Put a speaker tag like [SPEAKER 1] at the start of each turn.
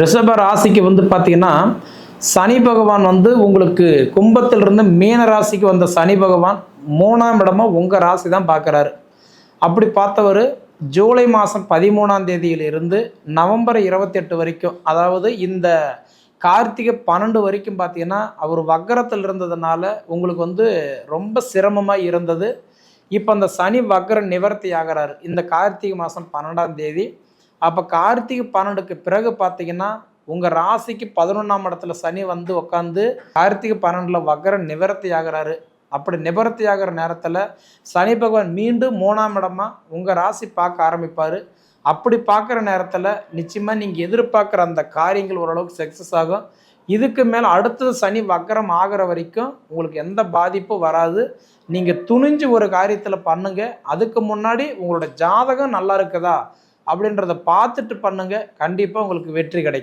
[SPEAKER 1] ரிஷப ராசிக்கு வந்து பார்த்தீங்கன்னா சனி பகவான் வந்து உங்களுக்கு கும்பத்திலிருந்து மீன ராசிக்கு வந்த சனி பகவான் மூணாம் இடமா உங்கள் ராசி தான் பார்க்குறாரு அப்படி பார்த்தவர் ஜூலை மாதம் பதிமூணாம் தேதியிலிருந்து நவம்பர் இருபத்தெட்டு வரைக்கும் அதாவது இந்த கார்த்திகை பன்னெண்டு வரைக்கும் பார்த்தீங்கன்னா அவர் வக்கரத்தில் இருந்ததுனால உங்களுக்கு வந்து ரொம்ப சிரமமாக இருந்தது. இப்போ அந்த சனி வக்கர நிவர்த்தி ஆகிறாரு. இந்த கார்த்திகை மாதம் பன்னெண்டாம் தேதி. அப்போ கார்த்திகை பன்னெண்டுக்கு பிறகு பார்த்தீங்கன்னா உங்கள் ராசிக்கு பதினொன்றாம் இடத்துல சனி வந்து உட்காந்து கார்த்திகை பன்னெண்டில் வக்கர நிவர்த்தி ஆகிறாரு. அப்படி நிவர்த்தி ஆகிற நேரத்தில் சனி பகவான் மீண்டும் மூணாம் இடமா உங்கள் ராசி பார்க்க ஆரம்பிப்பார். அப்படி பார்க்குற நேரத்தில் நிச்சயமாக நீங்கள் எதிர்பார்க்குற அந்த காரியங்கள் ஓரளவுக்கு சக்ஸஸ் ஆகும். இதுக்கு மேலே அடுத்தது சனி வக்கரம் ஆகிற வரைக்கும் உங்களுக்கு எந்த பாதிப்பும் வராது. நீங்கள் துணிஞ்சு ஒரு காரியத்தில் பண்ணுங்கள் அதுக்கு முன்னாடி உங்களோட ஜாதகம் நல்லா இருக்குதா? அப்படின்றத பார்த்துட்டு பண்ணுங்க. கண்டிப்பாக உங்களுக்கு வெற்றி கிடைக்கும்.